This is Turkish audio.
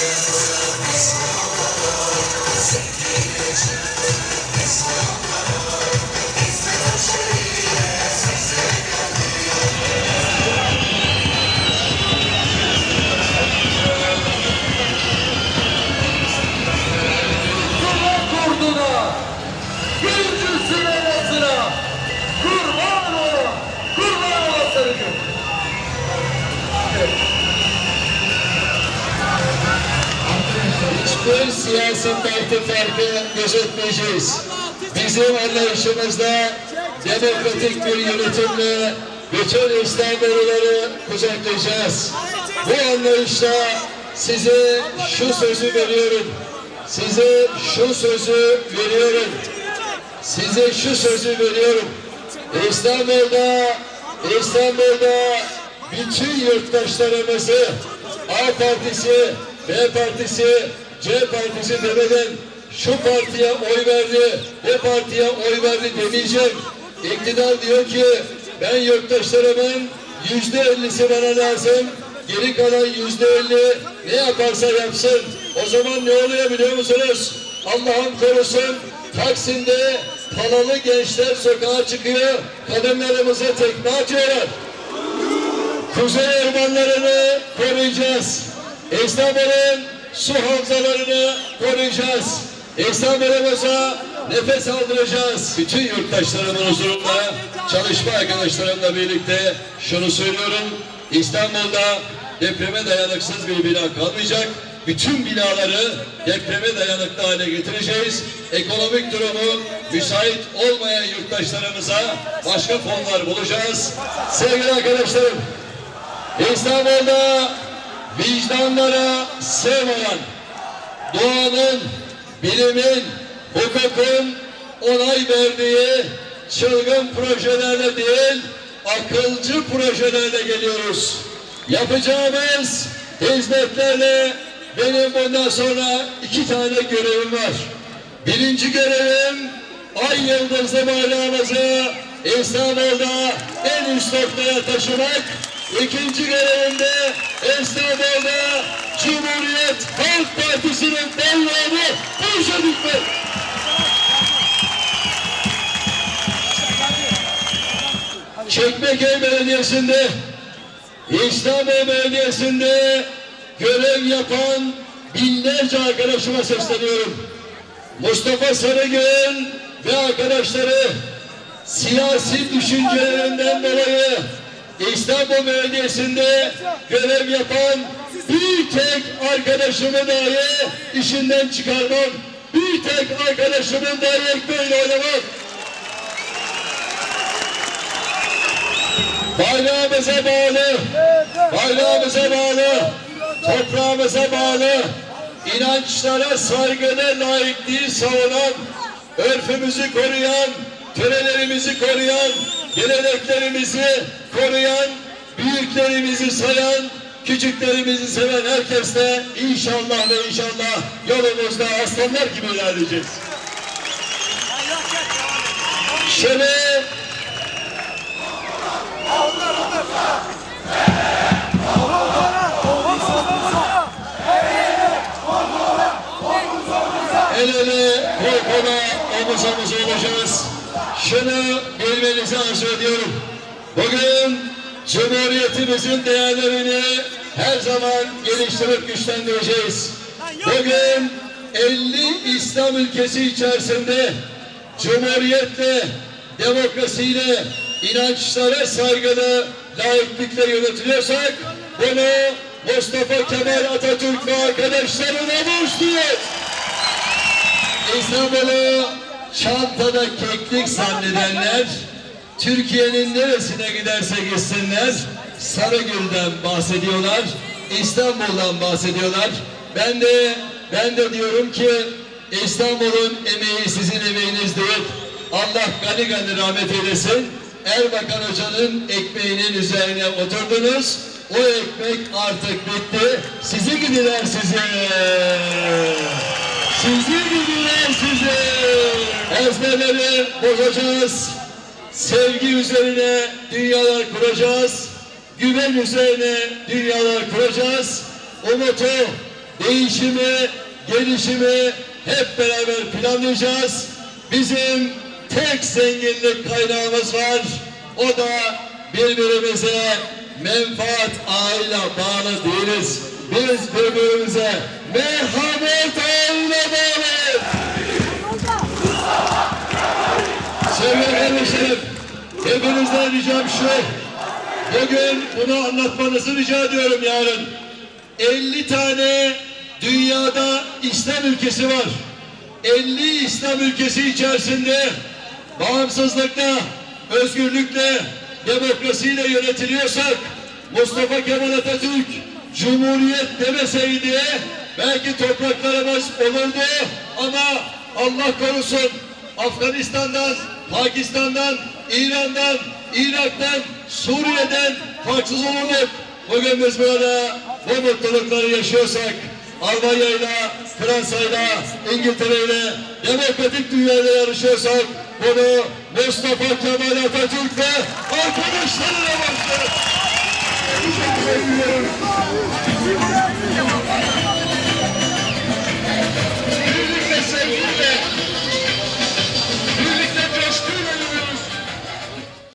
Deus. Siyasi parti farkı gözetmeyeceğiz. Bizim anlayışımızda demokratik bir yönetimle bütün İslamlıları kucaklayacağız. Bu anlayışla size şu sözü veriyorum. Size şu sözü veriyorum. Size şu sözü veriyorum. İstanbul'da, İstanbul'da bütün yurttaşlarımızı A partisi, B partisi, C partisi demeden şu partiye oy verdi, bu partiye oy verdi demeyeceğim. İktidar diyor ki ben yurttaşlarımın yüzde ellisi bana lazım, geri kalan yüzde elli ne yaparsa yapsın. O zaman ne oluyor biliyor musunuz? Allah'ım korusun Taksim'de paralı gençler sokağa çıkıyor, kadınlarımıza tekme atıyorlar. Kuzey ormanlarını koruyacağız. İstanbul'un su havzalarını koruyacağız. İstanbul'umuza nefes aldıracağız. Bütün yurttaşlarımın huzurunda çalışma arkadaşlarımla birlikte şunu söylüyorum. İstanbul'da depreme dayanıksız bir bina kalmayacak. Bütün binaları depreme dayanıklı hale getireceğiz. Ekonomik durumu müsait olmayan yurttaşlarımıza başka fonlar bulacağız. Sevgili arkadaşlarım, İstanbul'da vicdanlara sığmayan, doğanın, bilimin, hukukun onay verdiği çılgın projelerle değil, akılcı projelerle geliyoruz. Yapacağımız hizmetlerle benim bundan sonra iki tane görevim var. Birinci görevim ay yıldızlı bayrağımızı İstanbul'da en üst noktaya taşımak. İkinci görevimde İstanbul'da Cumhuriyet Halk Partisi'nin bayrağını boşa dikmek. Çekmeköy Belediyesi'nde İstanbul Belediyesi'nde görev yapan binlerce arkadaşıma sesleniyorum. Mustafa Sarıgül ve arkadaşları siyasi düşüncelerinden dolayı İstanbul Belediyesi'nde görev yapan bir tek arkadaşımı dahi işinden çıkarmam. Bir tek arkadaşımın dahi ekmeğiyle oynamam. Bayrağımıza bağlı, bayrağımıza bağlı, toprağımıza bağlı, inançlara saygıda layıklığı savunan, örfümüzü koruyan, törelerimizi koruyan, geleneklerimizi koruyan, büyüklerimizi sayan, küçüklerimizi seven herkesle inşallah ve inşallah yolumuzda aslanlar gibi ilerleyeceğiz. Şöyle el ele, kol kola, omuz omuz olacağız. Şunu bilmenizi arzu ediyorum. Bugün Cumhuriyetimizin değerlerini her zaman geliştirip güçlendireceğiz. Bugün 50 İslam ülkesi içerisinde Cumhuriyetle, demokrasiyle, inançlara saygılı, layıklıkla yönetiliyorsak bunu Mustafa Kemal Atatürk ve arkadaşlarına borçluyuz. İstanbul'u çantada keklik zannedenler Türkiye'nin neresine giderse gitsinler Sarıgül'den bahsediyorlar. İstanbul'dan bahsediyorlar. Ben de ben de diyorum ki İstanbul'un emeği sizin emeğiniz değil. Allah gani gani rahmet eylesin. Erbakan Hoca'nın ekmeğinin üzerine oturdunuz. O ekmek artık bitti. Sizi gidiler size. Sizi gidiler size. Ezberleri bozacağız. Sevgi üzerine dünyalar kuracağız. Güven üzerine dünyalar kuracağız. Umutu, değişimi, gelişimi hep beraber planlayacağız. Bizim tek zenginlik kaynağımız var. O da birbirimize menfaat ağıyla bağlı değiliz. Biz birbirimize merhamet ağıyla bağlıyız. Kardeşlerim, hepinizden ricam şu. Bugün bunu anlatmanızı rica ediyorum yarın. 50 tane dünyada İslam ülkesi var. 50 İslam ülkesi içerisinde bağımsızlıkla, özgürlükle, demokrasiyle yönetiliyorsak Mustafa Kemal Atatürk Cumhuriyet demeseydi belki topraklarımız olurdu ama Allah korusun Afganistan'dan, Pakistan'dan, İran'dan, Irak'tan, Suriye'den farksız olurduk. Bugün biz burada bu mutlulukları yaşıyorsak Almanya'yla, Fransa'yla, İngiltere'yle demokratik dünyada yarışıyorsak bunu Mustafa Kemal Atatürk ve arkadaşlarıyla başlıyoruz.